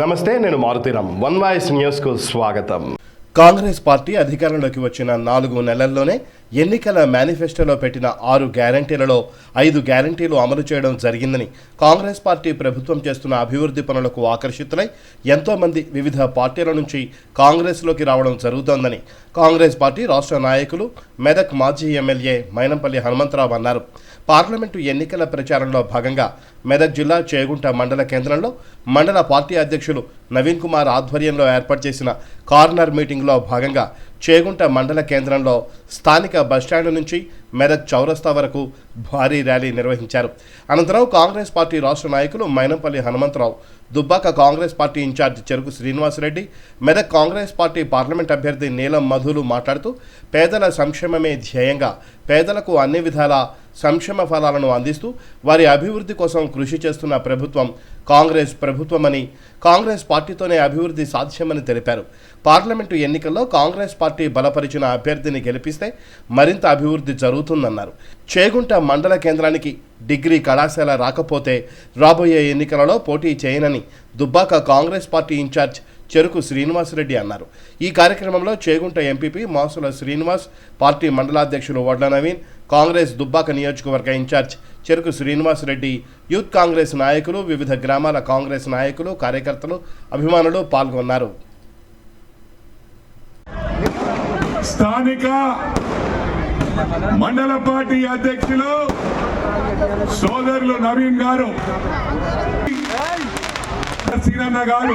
నమస్తే నేను Maruthi Ram one voice న్యూస్కు స్వాగతం. కాంగ్రెస్ పార్టీ అధికారంలోకి వచ్చిన నాలుగు నెలల్లోనే ఎన్నికల మేనిఫెస్టోలో పెట్టిన ఆరు గ్యారంటీలలో ఐదు గ్యారంటీలు అమలు చేయడం జరిగిందని కాంగ్రెస్ పార్టీ ప్రభుత్వం చేస్తున్న అభివృద్ధి పనులకు ఆకర్షితులై ఎంతోమంది వివిధ పార్టీల నుంచి కాంగ్రెస్లోకి రావడం జరుగుతోందని కాంగ్రెస్ పార్టీ రాష్ట్ర నాయకులు మెదక్ మాజీ ఎమ్మెల్యే మైనంపల్లి హనుమంతరావు అన్నారు. పార్లమెంటు ఎన్నికల ప్రచారంలో భాగంగా మెదక్ జిల్లా చేగుంట మండల కేంద్రంలో మండల పార్టీ అధ్యక్షులు నవీన్ కుమార్ ఆధ్వర్యంలో ఏర్పాటు చేసిన కార్నర్ మీటింగ్లో భాగంగా చేగుంట మండల కేంద్రంలో స్థానిక బస్టాండ్ నుంచి మెదక్ చౌరస్తా వరకు భారీ ర్యాలీ నిర్వహించారు. అనంతరం కాంగ్రెస్ పార్టీ రాష్ట్ర నాయకులు Mynampally Hanumantha Rao Dubbaka Congress party incharge Cheruku Srinivas Reddy Medak Congress party parliament అభ్యర్థి నీలం మధులు మాట్లాడుతూ పేదల సంక్షేమమే ధ్యేయంగా పేదలకు అన్ని విధాల సంక్షేమ ఫలాలను అందిస్తూ వారి అభివృద్ధి కోసం కృషి చేస్తున్న ప్రభుత్వం కాంగ్రెస్ ప్రభుత్వమని కాంగ్రెస్ పార్టీతోనే అభివృద్ధి సాధ్యమని తెలిపారు. పార్లమెంటు ఎన్నికల్లో కాంగ్రెస్ పార్టీ బలపరిచిన అభ్యర్థిని గెలిపిస్తే మరింత అభివృద్ధి జరుగుతుందన్నారు. చేగుంట మండల కేంద్రానికి డిగ్రీ కళాశాల రాకపోతే రాబోయే ఎన్నికలలో పోటీ చేయనని దుబ్బాక కాంగ్రెస్ పార్టీ ఇన్ఛార్జ్ చెరుకు శ్రీనివాసరెడ్డి అన్నారు. ఈ కార్యక్రమంలో చేగుంట ఎంపీపీ మాసుల శ్రీనివాస్ పార్టీ మండలాధ్యక్షులు వడ్ల నవీన్ కాంగ్రెస్ దుబ్బాక నియోజకవర్గ ఇన్ఛార్జ్ చెరుకు శ్రీనివాసరెడ్డి యూత్ కాంగ్రెస్ నాయకులు వివిధ గ్రామాల కాంగ్రెస్ నాయకులు కార్యకర్తలు అభిమానులు పాల్గొన్నారు. స్థానిక మండల పార్టీ అధ్యక్షులు సోదరులు నవీన్ గారు సీనన్న గారు.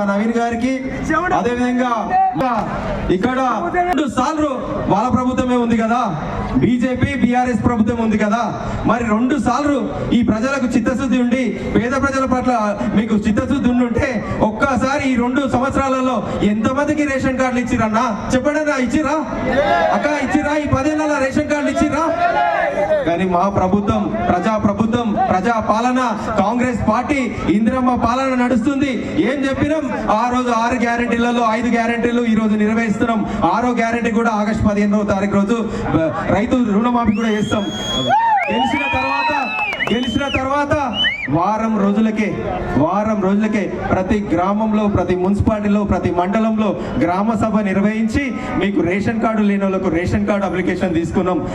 మా నవీన్ గారికి. అదే విధంగా ఇక్కడ సార్లు వాళ్ళ ప్రభుత్వమే ఉంది కదా. బీజేపీ బీఆర్ఎస్ ప్రభుత్వం ఉంది కదా. మరి రెండు సార్లు ఈ ప్రజలకు చిత్తశుద్ధి ఉండి పేద ప్రజల పట్ల మీకు చిత్తశుద్ధి ఉండుంటే ఒక్కసారి ఈ రెండు సంవత్సరాలలో ఎంతమందికి రేషన్ కార్డులు ఇచ్చిరన్నా? చెప్పడన్నా ఇచ్చిరా అక్క ఇచ్చిరా ఈ పదేళ్ళ రేషన్ కార్డులు ఇచ్చిరా కానీ మా ప్రభుత్వం ప్రజా ప్రభుత్వం ప్రజా పాలన కాంగ్రెస్ పార్టీ ఇందిరమ్మ పాలన నడుస్తుంది. ఏం చెప్పినాం? ఆ రోజు ఆరు గ్యారెంటీలలో ఐదు గ్యారెంటీలు ఈ రోజు నిర్వహిస్తున్నాం. ఆరో గ్యారెంటీ కూడా ఆగస్టు పదిహేనవ తారీఖు రోజు రైతు రుణమాఫీ కూడా చేస్తాం. తెలిసిన తర్వాత గెలిచిన తర్వాత వారం రోజులకే వారం రోజులకే ప్రతి గ్రామంలో ప్రతి మున్సిపాలిటీలో ప్రతి మండలంలో గ్రామ సభ నిర్వహించి మీకు రేషన్ కార్డు లేని వాళ్ళకు రేషన్ కార్డు అప్లికేషన్ తీసుకున్నాం.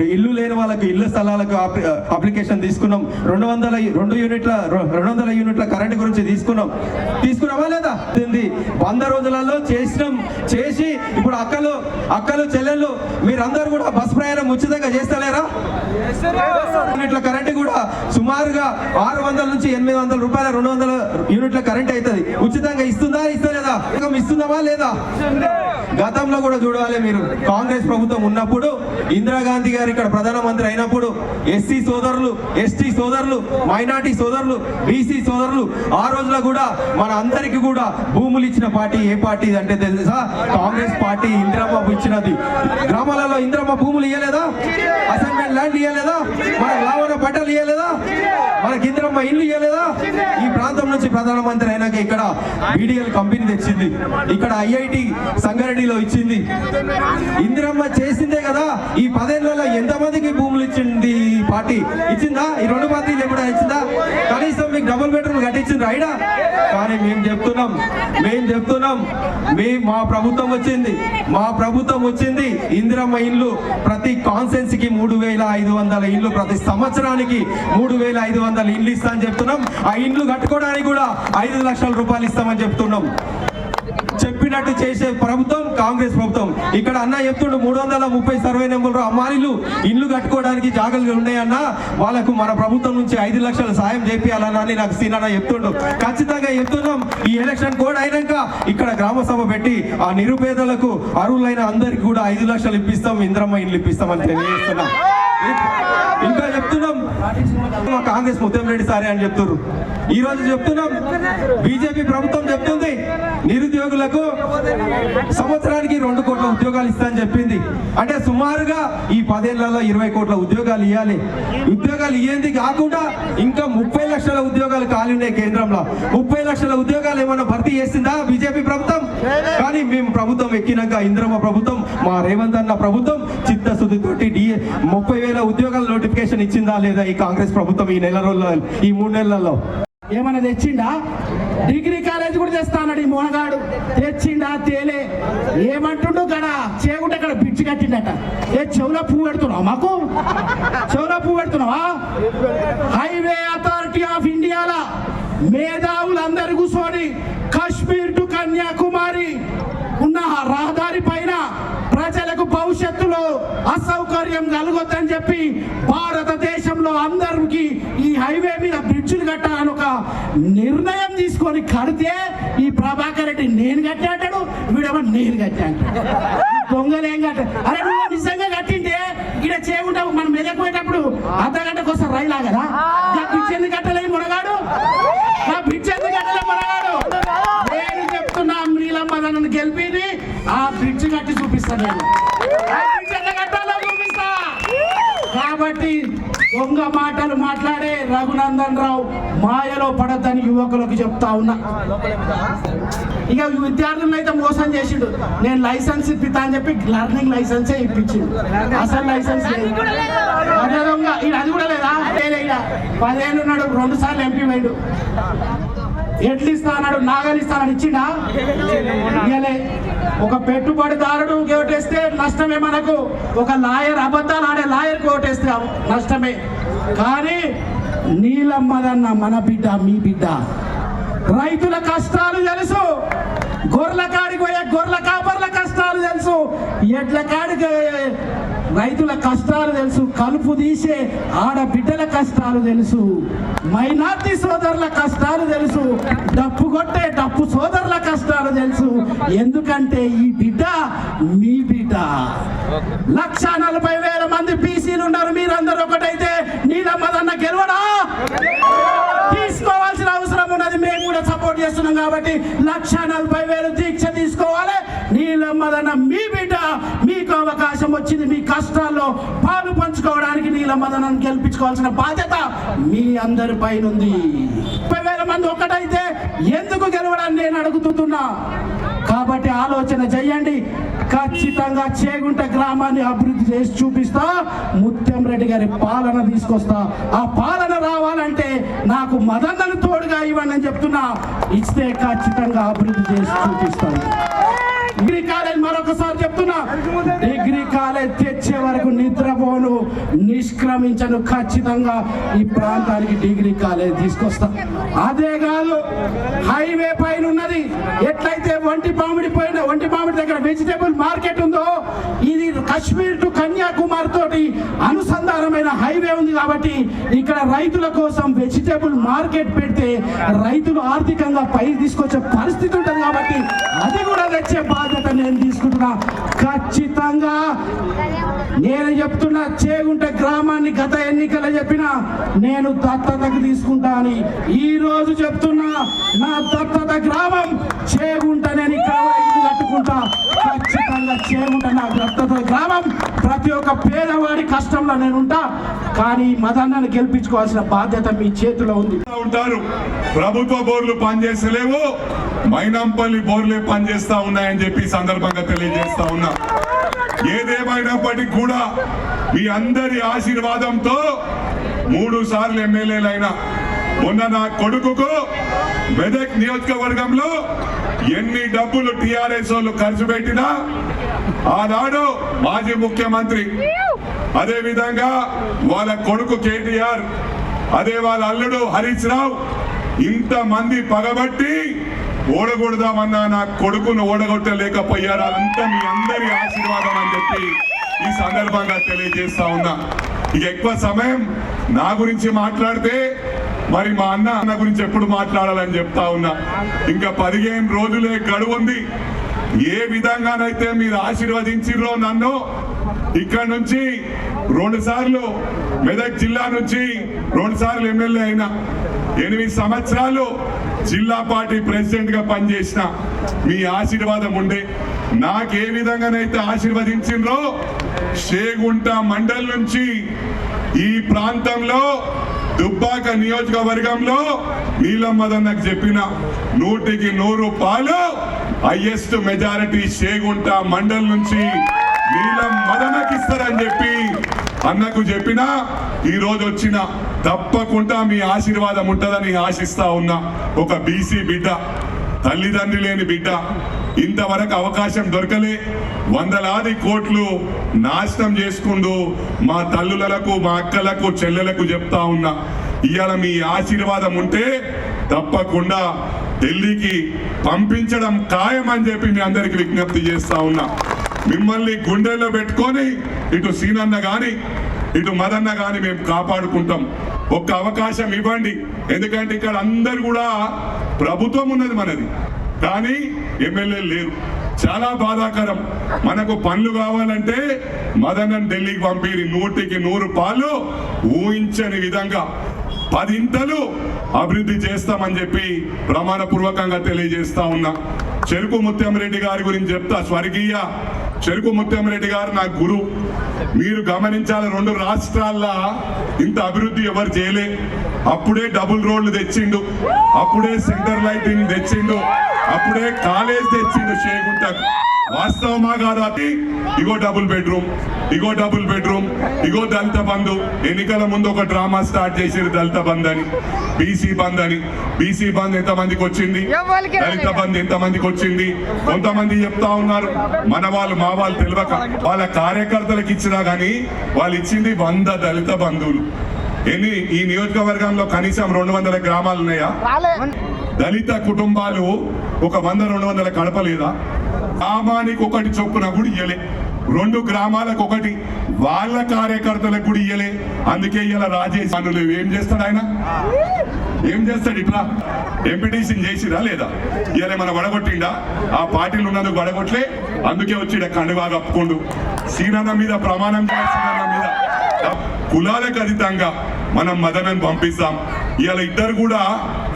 ఇల్లు లేని వాళ్ళకు ఇల్లు స్థలాలకు అప్లి- అప్లికేషన్ తీసుకున్నాం. రెండు వందల రెండు యూనిట్ల రెండు వందల యూనిట్ల కరెంట్ గురించి తీసుకున్నాం. తీసుకున్నామా లేదా? వంద రోజులలో చేసినాం. చేసి ఇప్పుడు అక్కలు అక్కలు చెల్లెళ్ళు మీరందరూ కూడా బస్ ప్రయాణం ఉచితంగా చేస్తలేరా? యూనిట్ల కరెంట్ కూడా సుమారుగా ఆరు వందల నుంచి ఎనిమిది వందల రూపాయల రెండు వందల యూనిట్ల కరెంట్ అవుతుంది. ఉచితంగా ఇస్తుందా ఇస్తలేదా? ఇంకా ఇస్తుందామా లేదా? గతంలో కూడా చూడాలి మీరు. కాంగ్రెస్ ప్రభుత్వం ఉన్నప్పుడు ఇందిరాగాంధీ గారు ఇక్కడ ప్రధానమంత్రి అయినప్పుడు ఎస్సీ సోదరులు ఎస్టీ సోదరులు మైనార్టీ సోదరులు బీసీ సోదరులు ఆ రోజులో కూడా మన అందరికి కూడా భూములు ఇచ్చిన పార్టీ ఏ పార్టీ అంటే తెలుసా? కాంగ్రెస్ పార్టీ ఇందిరమ్మ ఇచ్చినది గ్రామాలలో ఇందిరమ్మ భూములు ఇవ్వలేదా అసైన్మెంట్ ల్యాండ్ ఇవ్వలేదా మన బట్టలు పంటలు ఇవ్వలేదా మనకి ఇందిరమ్మ ఇల్లు ఇవ్వలేదా ఈ ప్రాంతం నుంచి ప్రధానమంత్రి అయినాక ఇక్కడ బీడీఎల్ కంపెనీ తెచ్చింది. ఇక్కడ ఐఐటి సంగారెడ్డిలో ఇచ్చింది. ఇందిరమ్మ చేసిందే కదా ఈ పదేళ్ళలో ఎంతమందికి భూములు ఇచ్చింది ఈ పార్టీ? ఇచ్చిందా? ఈ రెండు పార్టీలు ఎప్పుడు ఇచ్చిందా? కనీసం మీకు డబుల్ బెడ్రూమ్ కట్టించింది రైడా కానీ మేము చెప్తున్నాం మేము చెప్తున్నాం మేము మా ప్రభుత్వం వచ్చింది మా ప్రభుత్వం వచ్చింది ఇందిరమ్మ ఇల్లు ప్రతి కాన్సెన్స్కి మూడు వేల ఐదు వందల ఇల్లు ప్రతి సంవత్సరానికి మూడు వేల ఐదు వందల ఇల్లు ఇస్తా అని చెప్తున్నాం. ఆ ఇండ్లు కట్టుకోవడానికి కూడా ఐదు లక్షల రూపాయలు ఇస్తామని చెప్తున్నాం. చెప్పినట్టు చేసే ప్రభుత్వం కాంగ్రెస్ ప్రభుత్వం. ఇక్కడ అన్న చెప్తుండు మూడు వందల ముప్పై సర్వే నెంబర్లు అమ్మాయిలు ఇల్లు కట్టుకోవడానికి జాగ్రత్తలు ఉన్నాయన్న వాళ్ళకు మన ప్రభుత్వం నుంచి ఐదు లక్షల సాయం చేపియాలన్నా అని నాకు సీనన్న చెప్తుండు. ఖచ్చితంగా చెప్తున్నాం ఈ ఎలక్షన్ కోడ్ అయినాక ఇక్కడ గ్రామ సభ పెట్టి ఆ నిరుపేదలకు అరువులైన అందరికి కూడా ఐదు లక్షలు ఇప్పిస్తాం ఇంద్రమ్మ ఇల్లు ఇప్పిస్తామని తెలియజేస్తున్నాం. ఇంకా చెప్తున్నాం మా కాంగ్రెస్ ముత్తంరెడ్డి సారే అని చెప్తున్నారు ఈ రోజు చెప్తున్నాం బీజేపీ ప్రభుత్వం చెప్తుంది నిరుద్యోగులకు సంవత్సరానికి రెండు కోట్ల ఉద్యోగాలు ఇస్తా అని చెప్పింది. అంటే సుమారుగా ఈ పదేళ్ళలో ఇరవై కోట్ల ఉద్యోగాలు ఇవ్వాలి ఉద్యోగాలు ఇయ్యేంది కాకుండా ఇంకా ముప్పై లక్షల ఉద్యోగాలు ఖాళీ ఉన్నాయి కేంద్రంలో. ముప్పై లక్షల ఉద్యోగాలు ఏమైనా భర్తీ చేసిందా బీజేపీ ప్రభుత్వం? కానీ మేము ప్రభుత్వం ఎక్కినాక ఇంద్రమ్మ ప్రభుత్వం మా రేవంత్ అన్న ప్రభుత్వం చిత్తశుద్ధితోటి డిఏ ముప్పై వేల ఉద్యోగాల నోటిఫికేషన్ ఇచ్చిందా లేదా ఈ కాంగ్రెస్ ప్రభుత్వం ఈ నెల రోజుల్లో ఈ మూడు నెలలలో? ఏమన్నా తెచ్చిండా? డిగ్రీ కాలేజ్ కూడా తెస్తానడు ఈ మోనగాడు. తెచ్చిండా? తేలే. ఏమంటుండు గడ? చేకుంటే అక్కడ బిడ్చి కట్టిండట. ఏ చెవులో పువ్వు పెడుతున్నావా మాకు? చెవులో పువ్వు పెడుతున్నావా? హైవే అథారిటీ ఆఫ్ ఇండియాల మేధావులందరూ కూర్చొని కాశ్మీర్ టు కన్యాకుమారి ఉన్న ఆ రహదారి పైన ప్రజలకు భవిష్యత్తులో అసౌకర్యం కలగొద్దని చెప్పి భారతదేశంలో అందరికి ఈ హైవే మీద కట్టాలని ఒక నిర్ణయం తీసుకొని కడితే ఈ ప్రభాకర్ రెడ్డి నేను కట్టా అంటాడు వీడేమో నేను కట్టా అంటాడు. దొంగలేం కట్ట? అరే నువ్వు నిజంగా కట్టింటే ఇక్కడ చేయకుండా మనం మెదకపోయేటప్పుడు అర్ధ గంటకు వస్తారు రైలు ఆగదా ఎందుకు కట్టలేదు మునగాడు? ఎందుకు కట్టలేదు మునగాడు? నేను చెప్తున్నా నీలమ్మ నన్ను గెలిపింది. ఆ బ్రిడ్జ్ కట్టి చూపిస్తాను నేను. కట్టాలో కాబట్టి దొంగ మాటలు మాట్లాడే రఘునందన్ రావు మాయలో పడద్దని యువకులకు చెప్తా ఉన్నా. ఇక విద్యార్థులను అయితే మోసం చేసిండు. నేను లైసెన్స్ ఇప్పిస్తా అని చెప్పి లర్నింగ్ లైసెన్సే ఇప్పించిండు. అసలు లైసెన్స్ లేదు. అది కూడా లేదా? పదిహేను నాడు పదేళ్ళు రెండు సార్లు ఎంపీ పోయిండు. ఎట్లు ఇస్తానాడు నాగలి ఇస్తానని ఇచ్చిండా? ఇయ్యలే. ఒక పెట్టుబడిదారుడు ఓటేస్తే నష్టమే మనకు. ఒక లాయర్ అబద్ధాలు ఆడే లాయర్ ఓటేస్తే నష్టమే. కానీ నీలమ్మదన్న మన బిడ్డ మీ బిడ్డ. రైతుల కష్టాలు తెలుసు. గొర్రెల కాడికి పోయే గొర్రెల కాపర్ల కష్టాలు తెలుసు. ఎడ్ల కాడికి రైతుల కష్టాలు తెలుసు. కలుపు తీసే ఆడబిడ్డల కష్టాలు తెలుసు. మైనార్టీ సోదరుల కష్టాలు తెలుసు. డప్పు కొట్టే డప్పు సోదరుల కష్టాలు తెలుసు. ఎందుకంటే ఈ బిడ్డ మీ బిడ్డ. లక్ష నలభై వేల మంది బీసీలు ఉన్నారు మీరందరూ ఒకటైతే నీలమ్మదన్న గెలవడా? తీసుకోవాల్సిన అవసరం ఉన్నది మేము కూడా సపోర్ట్ చేస్తున్నాం కాబట్టి లక్ష నలభై వేలు దీక్ష తీసుకోవాలి. నీలమ్మదన్న మీ బిడ్డ మీకు అవకాశం వచ్చింది మీ కష్టాల్లో పాలు పంచుకోవడానికి నీలమ్మదనను గెలిపించుకోవాల్సిన బాధ్యత మీ అందరి పైన ఉంది. ముప్పై వేల మంది ఒకటైతే ఎందుకు గెలవడానికి నేను అడుగుతున్నా? కాబట్టి ఆలోచన చెయ్యండి ఖచ్చితంగా చేగుంట గ్రామాన్ని అభివృద్ధి చేసి చూపిస్తా. ముత్యం రెడ్డి గారి పాలన తీసుకొస్తా. ఆ పాలన రావాలంటే నాకు మదన్నను తోడుగా ఇవ్వండి అని చెప్తున్నా. ఇస్తే ఖచ్చితంగా అభివృద్ధి చేసి చూపిస్తాను. డిగ్రీ కాలేజ్ మరొకసారి నిష్క్రమించను ఖచ్చితంగా ఈ ప్రాంతానికి డిగ్రీ కాలేజ్ తీసుకొస్తా. అదే కాదు హైవే పైన ఉన్నది. ఎట్లయితే వంటి పామిడి పైన వంటి పామిడి దగ్గర వెజిటేబుల్ మార్కెట్ ఉందో ఇది కాశ్మీర్ టు కన్యాకుమారి తోటి అనుసంధానమైన హైవే ఉంది కాబట్టి ఇక్కడ రైతుల కోసం వెజిటేబుల్ మార్కెట్ పెడితే రైతులు ఆర్థికంగా పై తీసుకొచ్చే పరిస్థితి ఉంటుంది కాబట్టి అది కూడా తెచ్చే బాధ్యత నేను తీసుకుంటున్నా. ఖచ్చితంగా. నేను చెప్తున్నా చేగుంటే గ్రామాన్ని గత ఎన్నికలు చెప్పిన నేను దత్తతకు తీసుకుంటా అని ఈ రోజు చెప్తున్నా నా దత్తత గ్రామం చేగుంట నేను ఇక్కడ ఇల్లు కట్టుకుంటా. ఖచ్చితంగా చేగుంట నా దత్తత గ్రామం. ప్రతి ఒక్క పేదవాడి కష్టంలో నేను ఉంటా కానీ మదన్నను గెలిపించుకోవాల్సిన బాధ్యత మీ చేతిలో ఉంది. ఉంటారు. ప్రభుత్వ బోర్లు పనిచేస్తలేవు మైనంపల్లి బోర్లే పనిచేస్తా ఉన్నాయని చెప్పి సందర్భంగా తెలియజేస్తా ఉన్నా. ఏదేమైనప్పటికీ కూడా మీ అందరి ఆశీర్వాదంతో మూడు సార్లు ఎమ్మెల్యేలైనా మొన్న నా కొడుకుకు మెదక్ నియోజకవర్గంలో ఎన్ని డబ్బులు టిఆర్ఎస్ వాళ్ళు ఖర్చు పెట్టినా ఆనాడు మాజీ ముఖ్యమంత్రి. అదే విధంగా వాళ్ళ కొడుకు కేటీఆర్ అదే వాళ్ళ అల్లుడు హరీష్ రావు ఇంతమంది పగబట్టి ఓడగొడదామన్నా నా కొడుకును ఓడగొట్టలేకపోయారు? అదంతా మీ అందరి ఆశీర్వాదం అని చెప్పి ఈ సందర్భంగా తెలియజేస్తా ఉన్నా. ఇక ఎక్కువ సమయం నా గురించి మాట్లాడితే మరి మా అన్న అన్న గురించి ఎప్పుడు మాట్లాడాలని చెప్తా ఉన్నా. ఇంకా పదిహేను రోజులే గడువు ఉంది ఏ విధంగానైతే మీరు ఆశీర్వదించిర్రో నన్ను ఇక్కడ నుంచి రెండు సార్లు మెదక్ జిల్లా నుంచి రెండు సార్లు ఎమ్మెల్యే అయినా. ఎనిమిది సంవత్సరాలు జిల్లా పార్టీ ప్రెసిడెంట్గా పనిచేసిన మీ ఆశీర్వాదం ఉండే. నాకు ఏ విధంగానైతే ఆశీర్వదించిండ్రో షేగుంట మండల్ నుంచి ఈ ప్రాంతంలో దుబ్బాక నియోజకవర్గంలో నీలమ్మదన్నకు చెప్పిన నూటికి నూరు పాలు హైయెస్ట్ మెజారిటీ షేగుంట మండల్ నుంచి నీలం మదనకి ఇస్తారని చెప్పి అన్నకు చెప్పిన ఈరోజు వచ్చిన తప్పకుండా మీ ఆశీర్వాదం ఉంటుందని ఆశిస్తా ఉన్నా. ఒక బీసీ బిడ్డ తల్లిదండ్రి లేని బిడ్డ ఇంతవరకు అవకాశం దొరకలే. వందలాది కోట్లు నాశనం చేసుకుంటూ మా తల్లులకు మా అక్కలకు చెల్లెలకు చెప్తా ఉన్నా. ఇవాళ మీ ఆశీర్వాదం ఉంటే తప్పకుండా ఢిల్లీకి పంపించడం ఖాయం అని చెప్పి మీ అందరికి విజ్ఞప్తి చేస్తా ఉన్నా. మిమ్మల్ని గుండెల్లో పెట్టుకొని ఇటు సీనన్న కానీ ఇటు మదన్న కానీ మేము కాపాడుకుంటాం. ఒక్క అవకాశం ఇవ్వండి. ఎందుకంటే ఇక్కడ అందరు కూడా ప్రభుత్వం ఉన్నది మనది. కానీ ఎమ్మెల్యే లేరు. చాలా బాధాకరం. మనకు పనులు కావాలంటే మదన్నను ఢిల్లీకి పంపిరి. నూటికి నూరు పాలు ఊహించని విధంగా పదింతలు అభివృద్ధి చేస్తామని చెప్పి ప్రమాణపూర్వకంగా తెలియజేస్తా ఉన్నా. చెరుకు ముత్యంరెడ్డి గారి గురించి చెప్తా స్వర్గీయ చెరుకు ముత్యం రెడ్డి గారు నా గురు. మీరు గమనించాలి రెండు రాష్ట్రాల్లో ఇంత అభివృద్ధి ఎవరు చేయలే. అప్పుడే డబుల్ రోడ్లు తెచ్చిండు. అప్పుడే సెంటర్ లైటింగ్ తెచ్చిండు. అప్పుడే కాలేజ్ తెచ్చిండు షేగుంటకు వాస్తవమా కాదా? ఇగో డబుల్ బెడ్రూమ్ ఇగో డబుల్ బెడ్రూమ్ ఇగో దళిత బంధు. ఎన్నికల ముందు ఒక డ్రామా స్టార్ట్ చేసిరు దళిత బంద్ అని. బీసీ బంద్ అని. బీసీ బంద్ ఎంత మందికి వచ్చింది. దళిత బంద్ ఎంత మందికి వచ్చింది? కొంతమంది చెప్తా ఉన్నారు. మన వాళ్ళు మా వాళ్ళు తెలియక వాళ్ళ కార్యకర్తలకు ఇచ్చినా గానీ వాళ్ళు ఇచ్చింది వంద దళిత బంధువులు. ఎన్ని ఈ నియోజకవర్గంలో కనీసం రెండు వందల గ్రామాలు ఉన్నాయా? దళిత కుటుంబాలు ఒక వంద రెండు వందల కడపలేదా? గ్రామానికి ఒకటి చొప్పున కూడా ఇయ్యలే. రెండు గ్రామాలకు ఒకటి. వాళ్ళ కార్యకర్తలకు కూడా ఇయ్యలే. అందుకే ఇలా రాజేష్. పనులు ఏం చేస్తాడు ఆయన? ఏం చేస్తాడు ఇట్లా? ఎంపిటీసీ చేసిరా లేదా? ఇలా మన వడగొట్టిండా? ఆ పార్టీలు ఉన్నందుకు వడగొట్లే. అందుకే వచ్చి ఈడ కండువా కప్పుకోండు. సీనన్న మీద ప్రమాణం సీనన్న మీద. కులాలకు అతీతంగా మనం మదనని పంపిస్తాం. ఇవాళ ఇద్దరు కూడా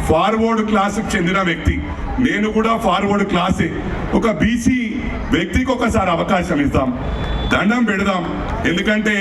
ఫార్వర్డ్ క్లాస్కి చెందిన వ్యక్తి. నేను కూడా ఫార్వర్డ్ క్లాసే ఒక బీసీ వ్యక్తికి ఒకసారి అవకాశం ఇస్తాం. దండం పెడదాం. ఎందుకంటే